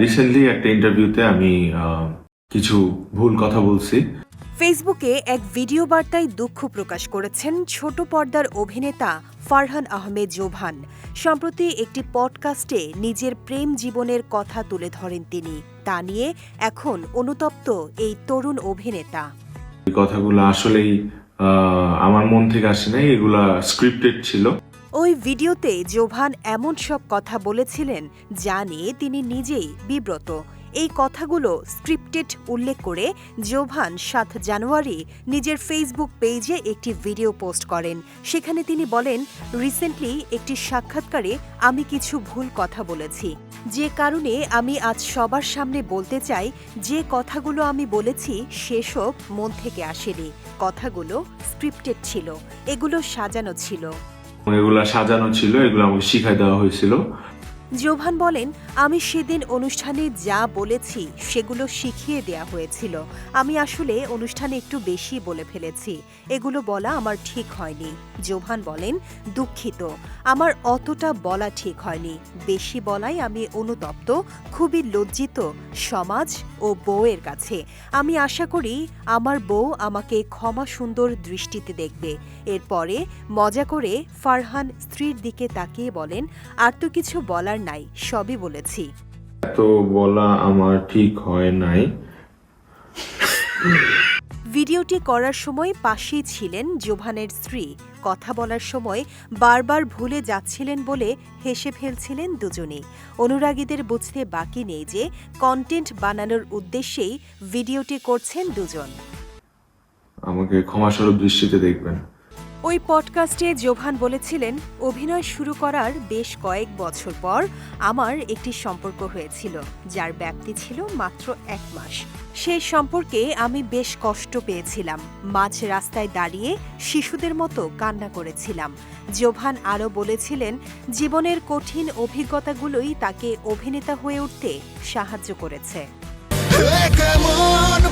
Recently একটা ইন্টারভিউতে আমি কিছু ভুল কথা বলছি। ফেসবুকে এক ভিডিও বার্তায় দুঃখ প্রকাশ করেছেন ছোট পর্দার অভিনেতা ফারহান আহমেদ জোভান। সম্প্রতি একটি পডকাস্টে নিজের প্রেম জীবনের কথা তুলে ধরেন তিনি। তা নিয়ে এখন অনুতপ্ত এই তরুণ অভিনেতা। এই কথাগুলো আসলেই আমার মন থেকে আসে নাই। এগুলা স্ক্রিপ্টেড ছিল। ওই ভিডিওতে জোভান এমন সব কথা বলেছিলেন যা নিয়ে তিনি নিজেই বিব্রত। এই কথাগুলো স্ক্রিপ্টেড উল্লেখ করে জোভান সাত জানুয়ারি নিজের ফেসবুক পেজে একটি ভিডিও পোস্ট করেন। সেখানে তিনি বলেন, রিসেন্টলি একটি সাক্ষাৎকারে আমি কিছু ভুল কথা বলেছি। যে কারণে আমি আজ সবার সামনে বলতে চাই, যে কথাগুলো আমি বলেছি সেসব মন থেকে আসেনি। কথাগুলো স্ক্রিপ্টেড ছিল। এগুলো সাজানো ছিল। এগুলা সাজানো ছিল এগুলো আমাকে শিখাই দেওয়া হয়েছিল। জোভান বলেন, আমি সেদিন অনুষ্ঠানে যা বলেছি সেগুলো শিখিয়ে দেয়া হয়েছিল। আমি আসলে অনুষ্ঠানে একটু বেশি বলে ফেলেছি। এগুলো বলা আমার ঠিক হয়নি। জোভান বলেন, দুঃখিত। আমার অতটা বলা ঠিক হয়নি। বেশি বলাই আমি অনুতপ্ত, খুবই লজ্জিত সমাজ ও বউয়ের কাছে। আমি আশা করি আমার বউ আমাকে ক্ষমা সুন্দর দৃষ্টিতে দেখবে। এরপরে মজা করে ফারহান স্ত্রীর দিকে তাকিয়ে বলেন, আর তো কিছু বলার নাই সবই বলেছি। এত বলা আমার ঠিক হয় নাই। ভিডিওটি করার সময় পাশেই ছিলেন জোভানের স্ত্রী। কথা বলার সময় বারবার ভুলে যাচ্ছিলেন বলে হেসে ফেলছিলেন দুজনেই অনুরাগীদের বুঝতে বাকি নেই যে কন্টেন্ট বানানোর উদ্দেশ্যেই ভিডিওটি করছেন দুজন। আমাকে ক্ষমাস্বরূপ দৃষ্টিতে দেখবেন। ওই পডকাস্টে জোভান বলেছিলেন, অভিনয় শুরু করার বেশ কয়েক বছর পর আমার একটি সম্পর্ক হয়েছিল, যার ব্যাপ্তি ছিল মাত্র এক মাস। সেই সম্পর্কে আমি বেশ কষ্ট পেয়েছিলাম। মাঝ রাস্তায় দাঁড়িয়ে শিশুদের মতো কান্না করেছিলাম। জোভান আরও বলেছিলেন, জীবনের কঠিন অভিজ্ঞতাগুলোই তাকে অভিনেতা হয়ে উঠতে সাহায্য করেছে। কেমন